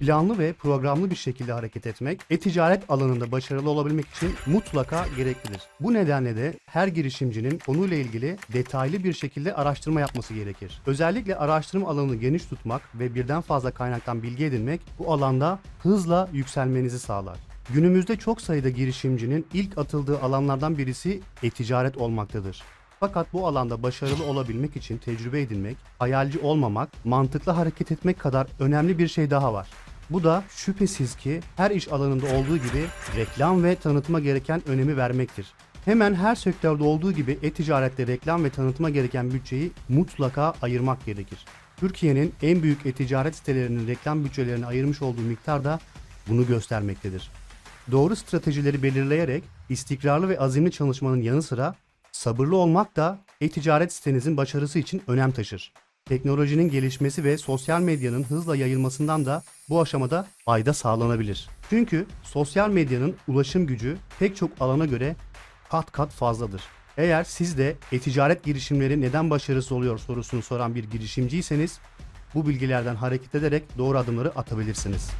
Planlı ve programlı bir şekilde hareket etmek, e-ticaret alanında başarılı olabilmek için mutlaka gereklidir. Bu nedenle de her girişimcinin konuyla ilgili detaylı bir şekilde araştırma yapması gerekir. Özellikle araştırma alanını geniş tutmak ve birden fazla kaynaktan bilgi edinmek bu alanda hızla yükselmenizi sağlar. Günümüzde çok sayıda girişimcinin ilk atıldığı alanlardan birisi e-ticaret olmaktadır. Fakat bu alanda başarılı olabilmek için tecrübe edinmek, hayalci olmamak, mantıklı hareket etmek kadar önemli bir şey daha var. Bu da şüphesiz ki her iş alanında olduğu gibi reklam ve tanıtıma gereken önemi vermektir. Hemen her sektörde olduğu gibi e-ticarette reklam ve tanıtıma gereken bütçeyi mutlaka ayırmak gerekir. Türkiye'nin en büyük e-ticaret sitelerinin reklam bütçelerine ayırmış olduğu miktar da bunu göstermektedir. Doğru stratejileri belirleyerek istikrarlı ve azimli çalışmanın yanı sıra sabırlı olmak da e-ticaret sitenizin başarısı için önem taşır. Teknolojinin gelişmesi ve sosyal medyanın hızla yayılmasından da bu aşamada fayda sağlanabilir. Çünkü sosyal medyanın ulaşım gücü pek çok alana göre kat kat fazladır. Eğer siz de e-ticaret girişimleri neden başarısız oluyor sorusunu soran bir girişimciyseniz bu bilgilerden hareket ederek doğru adımları atabilirsiniz.